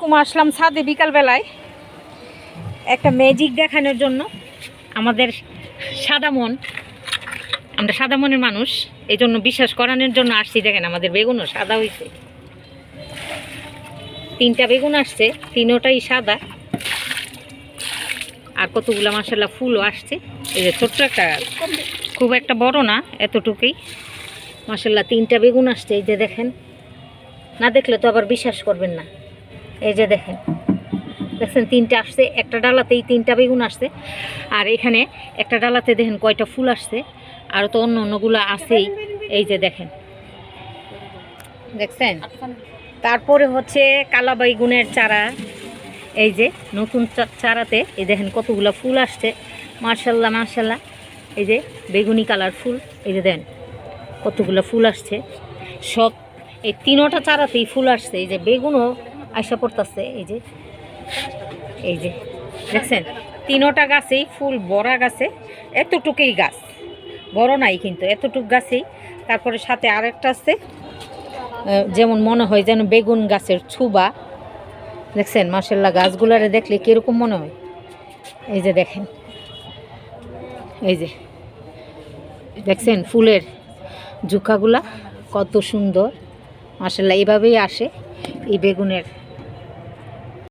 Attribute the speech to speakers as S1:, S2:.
S1: কুমা আসলাম ছাদে বিকালবেলায়। একটা ম্যাজিক দেখানোর জন্য আমাদের সাদা মন আমরা সাদা মনের মানুষ এই জন্য বিশ্বাস করানোর জন্য আসছি। দেখেন আমাদের বেগুনও সাদা হয়েছে তিনটা বেগুন আসছে, তিনোটাই সাদা। আর কতগুলো মাসাল্লাহ ফুলও আসছে। এই যে ছোট্ট একটা, খুব একটা বড় না, এতটুকুই। মাসাল্লাহ তিনটা বেগুন আসছে, এই যে দেখেন। না দেখলে তো আবার বিশ্বাস করবেন না। এই যে দেখেন। দেখছেন, তিনটা আসছে, একটা ডালাতেই তিনটা বেগুন আসছে, আর এখানে একটা ডালাতে দেখেন কয়টা ফুল আসছে আর তো অন্য অন্যগুলো আসেই এই যে দেখেন। দেখছেন? তারপরে হচ্ছে কালা বাইগুনের চারা। এই যে নতুন চারাতে, এই দেখেন কতগুলো ফুল আসছে। মার্শাল্লাহ মার্শাল্লাহ। এই যে বেগুনি কালার ফুল। এই যে দেন কতগুলো ফুল আসছে। সব এই তিনোটা চারাতেই ফুল আসছে। এই যে বেগুনও আশা পড়তেছে, এই যে এই যে, দেখছেন? তিনোটা গাছেই ফুল, বড়া গাছে, এতটুকুই গাছ। বড় নাই কিন্তু, এতটুক গাছেই। তারপরে সাথে আরেকটা আছে যেমন মনে হয় যেন বেগুন গাছের ছুবা। দেখছেন? মার্শাল্লাহ গাছগুলারে দেখলে কীরকম মনে হয়? এই যে দেখেন। এই যে, দেখছেন? ফুলের ঝুঁকাগুলা কত সুন্দর। মার্শাল্লাহ এইভাবেই আসে এই বেগুনের